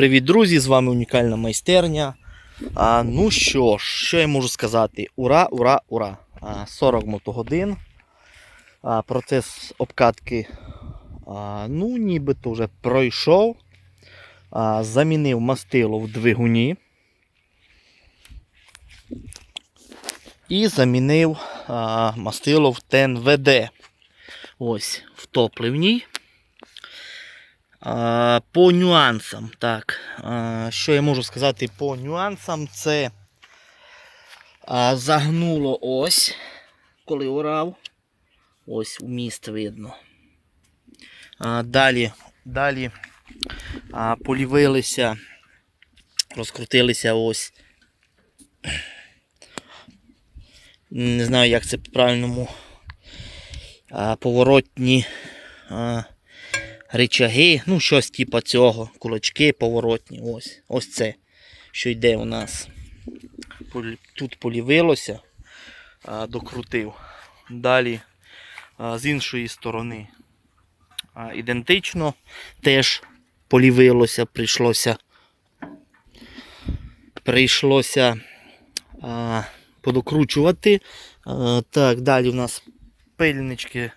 Привіт, друзі! З вами унікальна майстерня. А, ну що ж, що я можу сказати? Ура, ура, ура! А, 40 мотогодин. А, процес обкатки а, ну, нібито вже пройшов. А, замінив мастило в двигуні. І замінив а, мастило в ТНВД. Ось в топливній. По нюансам, так. Що я можу сказати по нюансам? Це загнуло ось, коли орав. Ось у міст видно. Далі, далі полівилися, розкрутилися ось. Не знаю, як це по-правильному. Поворотні. Речаги, ну щось типу цього, кулачки поворотні. Ось ось це, що йде у нас. Тут полівилося, докрутив. Далі з іншої сторони ідентично теж полівилося, прийшлося. Прийшлося подокручувати. Так, далі у нас пильнички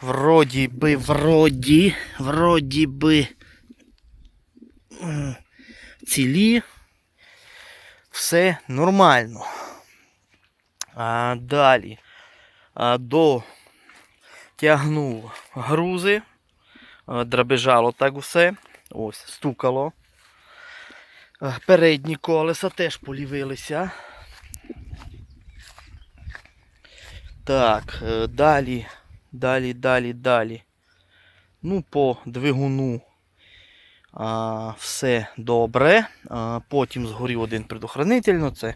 Вроді би, вроді, вроді би м, цілі. Все нормально. А далі а, до тягнув грузи, а, драбежало так усе. Ось, стукало. Передні колеса теж полівилися. Так, е, далі. Далі, далі, далі. Ну, по двигуну а, все добре. А, потім згорів один предохранитель. Ну, це,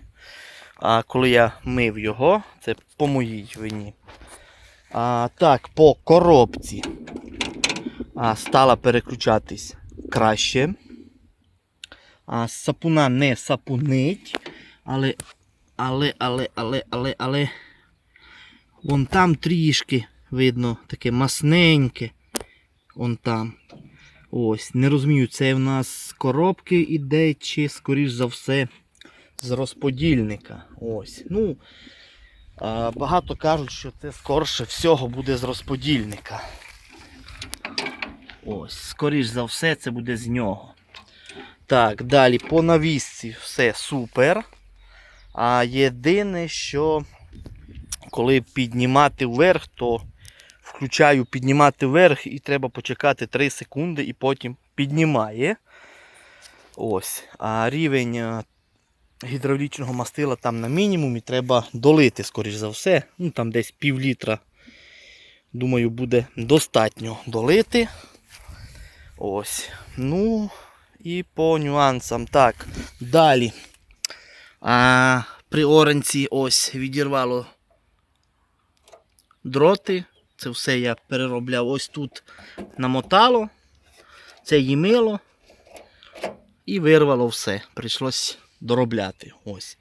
а, коли я мив його, це по моїй вині. А, так, по коробці а, стала переключатись краще. А, сапуна не сапунить. Але, але, але, але, але, але. Вон там трішки видно таке масненьке. Вон там. Ось. Не розумію, це в нас з коробки іде, чи, скоріш за все, з розподільника. Ось. Ну, багато кажуть, що це скорше всього буде з розподільника. Ось, скоріш за все, це буде з нього. Так, далі по навісці все супер. А єдине, що коли піднімати вверх, то включаю піднімати вверх і треба почекати 3 секунди і потім піднімає. Ось. А рівень е, гідравлічного мастила там на мінімумі треба долити, скоріш за все. Ну там десь пів літра. Думаю, буде достатньо долити. Ось. Ну і по нюансам. Так, далі. А, при оранці ось відірвало дроти. Це все я переробляв. Ось тут намотало, це їмило і вирвало все. Прийшлось доробляти. Ось.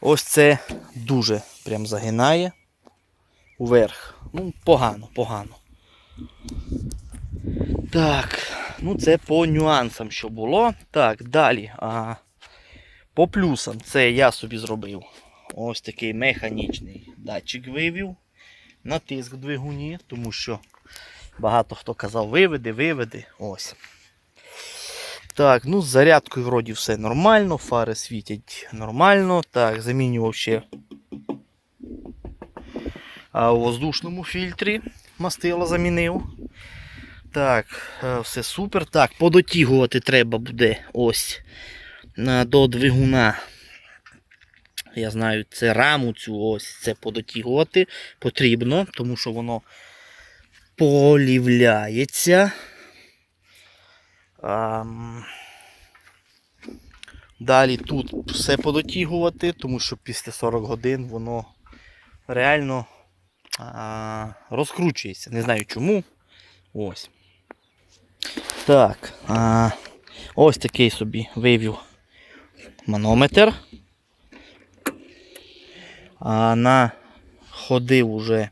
Ось це дуже прям загинає вверх. Ну, погано, погано. Так, ну це по нюансам, що було. Так, далі. А, по плюсам це я собі зробив. Ось такий механічний датчик вивів на тиск двигуні, тому що багато хто казав виведи, виведи. Ось. Так, ну з зарядкою вроді все нормально, фари світять нормально. Так, замінював ще а, у воздушному фільтрі мастило замінив. Так, е, все супер. Так, подотягувати треба буде ось до двигуна. Я знаю, це раму цю ось це подотягувати потрібно, тому що воно полівляється. Ам, Далі тут все подотягувати, тому що після 40 годин воно реально а, розкручується. Не знаю чому. Ось. Так. А, ось такий собі вивів манометр. На ходив уже.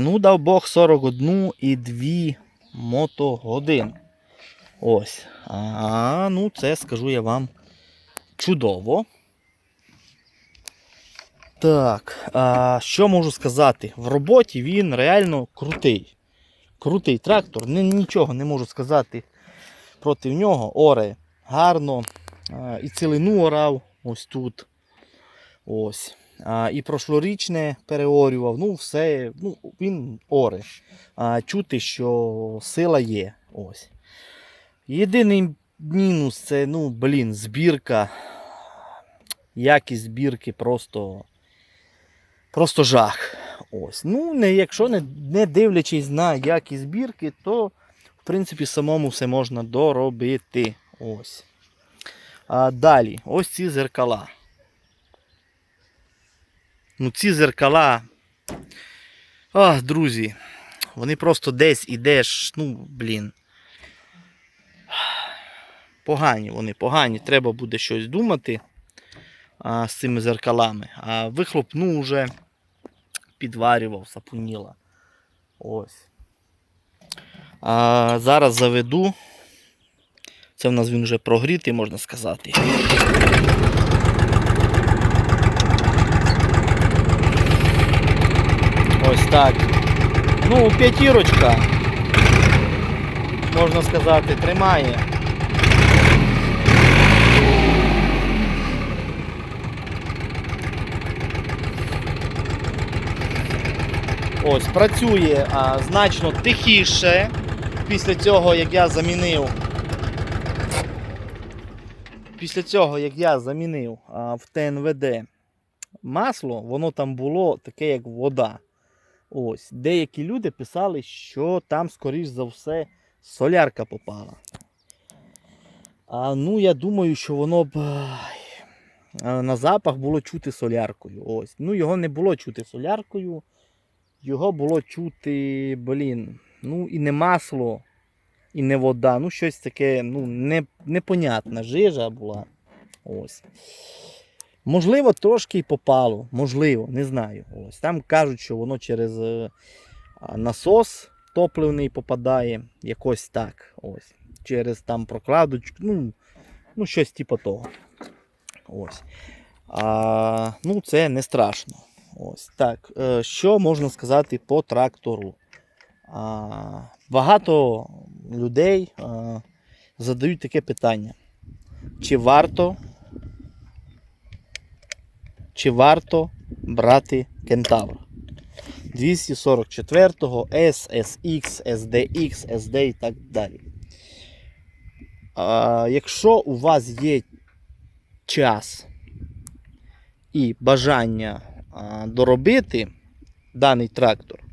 Ну, дав Бог 41 і 2 мотогодин. Ось. А, ну це скажу я вам чудово. Так, а, що можу сказати? В роботі він реально крутий. Крутий трактор. Ні- Нічого не можу сказати проти нього. Оре гарно. А, і цілину орав ось тут. Ось. А, і прошлорічне переорював. Ну, все, ну, він оре. А, чути, що сила є. Ось. Єдиний мінус це, ну, блін, збірка. Якість збірки просто. Просто жах. Ось. Ну, не, якщо не, не дивлячись на якість збірки, то в принципі самому все можна доробити. Ось. А далі, ось ці зеркала. Ну, ці зеркала. А, друзі, вони просто десь ідеш, ну, блін. Погані вони, погані. Треба буде щось думати а, з цими зеркалами. А вихлопну вже підварював, сапуніла. Ось. А, зараз заведу. Це в нас він вже прогрітий, можна сказати. Ось так. Ну, п'ятірочка. Можна сказати, тримає. Ось, працює а, значно тихіше після цього, як я замінив. Після цього, як я замінив а, в ТНВД масло, воно там було таке, як вода. Ось, деякі люди писали, що там, скоріш за все, солярка попала. А, ну, я думаю, що воно б на запах було чути соляркою. Ось. Ну, його не було чути соляркою. Його було чути, блін, ну і не масло, і не вода. Ну, щось таке, ну, не, непонятна жижа була. Ось. Можливо, трошки й попало. Можливо, не знаю. Ось. Там кажуть, що воно через е, насос топливний попадає. Якось так. Ось. Через там прокладочку. Ну, ну щось типу того. Ось. А, ну, це не страшно. Ось так. Е, Що можна сказати по трактору? А, Багато людей а, задають таке питання. Чи варто, чи варто брати кентавр? 244-го, SSX, SDX, SD і так далі. А, Якщо у вас є час і бажання а, доробити даний трактор.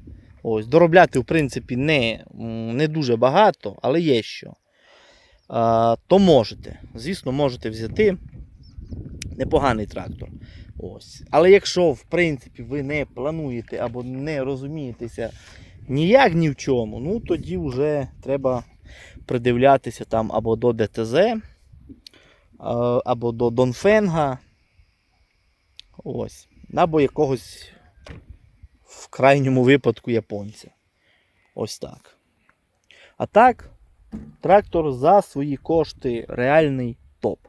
Ось, доробляти, в принципі, не, не дуже багато, але є що. А, то можете. Звісно, можете взяти непоганий трактор. Ось. Але якщо, в принципі, ви не плануєте або не розумієтеся ніяк ні в чому, ну тоді вже треба придивлятися там або до ДТЗ, або до Донфенга. Ось або якогось в крайньому випадку японця. Ось так. А так, трактор за свої кошти реальний топ.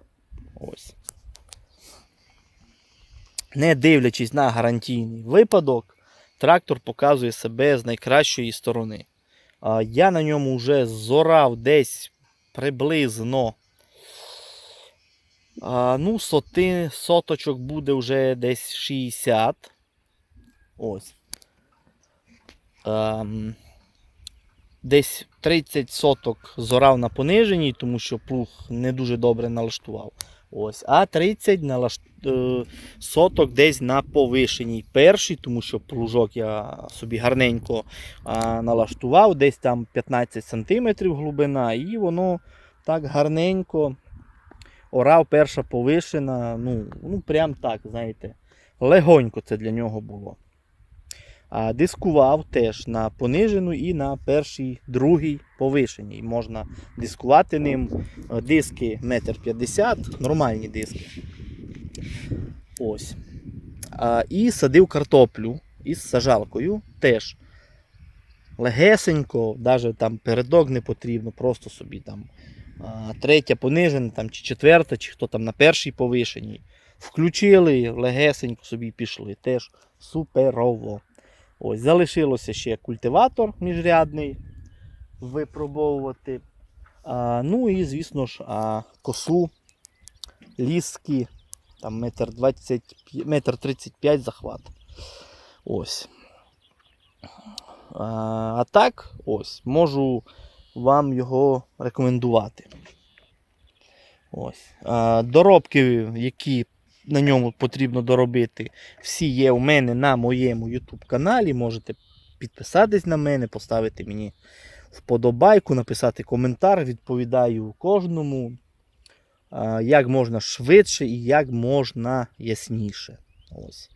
Ось. Не дивлячись на гарантійний випадок, трактор показує себе з найкращої сторони. Я на ньому вже зорав десь приблизно ну, соти, соточок буде вже десь 60. Ось. Ем, десь 30 соток зорав на пониженій, тому що плуг не дуже добре налаштував. Ось. А 30 налаш... е, соток десь на повишеній першій, тому що плужок я собі гарненько налаштував, десь там 15 см глибина, і воно так гарненько орав перша повишена, ну, ну прям так, знаєте, легонько це для нього було. А дискував теж на понижену і на першій, другій повишеній. Можна дискувати ним. Е, Диски 1,50 м, нормальні диски. Ось. А, і садив картоплю із сажалкою теж. легесенько, навіть там передок не потрібно, просто собі там третя понижена, там, чи четверта, чи хто там на першій повишеній. Включили, легесенько собі пішли. Теж суперово. Ось, залишилося ще культиватор міжрядний випробовувати. А, ну і, звісно ж, а, косу, ліски, там метр 20, метр 35 захват. Ось. А, а так, ось, можу вам його рекомендувати. Ось. А, доробки, які на ньому потрібно доробити, всі є у мене на моєму YouTube каналі. Можете підписатись на мене, поставити мені вподобайку, написати коментар, відповідаю кожному, як можна швидше і як можна ясніше. Ось.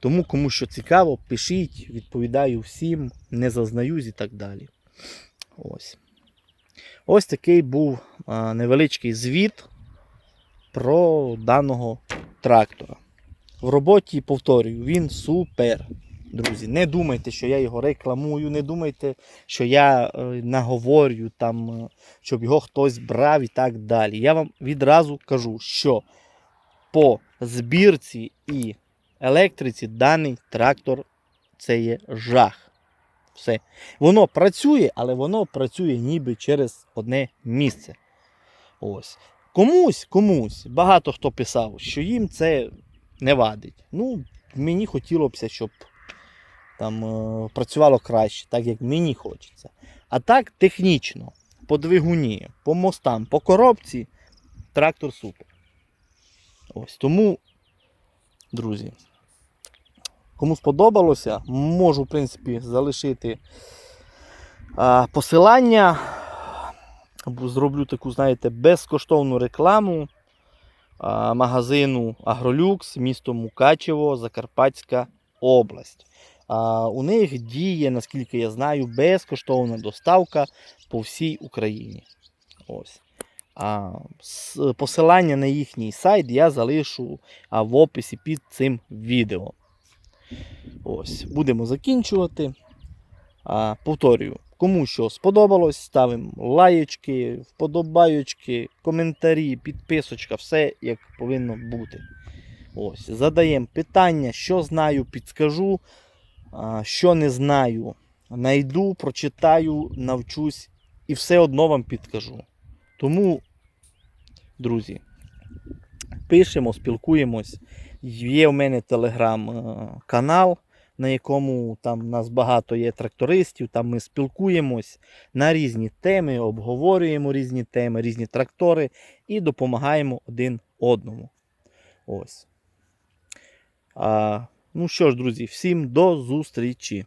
Тому, кому що цікаво, пишіть, відповідаю всім, не зазнаюсь і так далі. Ось. Ось такий був невеличкий звіт про даного трактора. В роботі, повторюю, він супер. Друзі, не думайте, що я його рекламую, не думайте, що я е, наговорю, там, е, щоб його хтось брав і так далі. Я вам відразу кажу, що по збірці і електриці даний трактор це є жах. Все. Воно працює, але воно працює ніби через одне місце. Ось. Комусь, комусь, багато хто писав, що їм це не вадить. Ну, мені хотілося б, щоб там е, працювало краще, так як мені хочеться. А так, технічно, по двигуні, по мостам, по коробці, трактор супер. Ось тому, друзі, кому сподобалося, можу, в принципі, залишити а, посилання. Зроблю таку, знаєте, безкоштовну рекламу магазину Агролюкс, місто Мукачево, Закарпатська область. У них діє, наскільки я знаю, безкоштовна доставка по всій Україні. Ось. Посилання на їхній сайт я залишу в описі під цим відео. Ось, будемо закінчувати. Повторюю, кому що сподобалось, ставимо лаєчки, вподобаючки, коментарі, підписочка, все як повинно бути. Ось, задаємо питання, що знаю, підскажу, що не знаю, найду, прочитаю, навчусь і все одно вам підкажу. Тому, друзі, пишемо, спілкуємось. Є в мене телеграм-канал, на якому там нас багато є трактористів. Там ми спілкуємось на різні теми, обговорюємо різні теми, різні трактори і допомагаємо один одному. Ось. А, ну що ж, друзі, всім до зустрічі!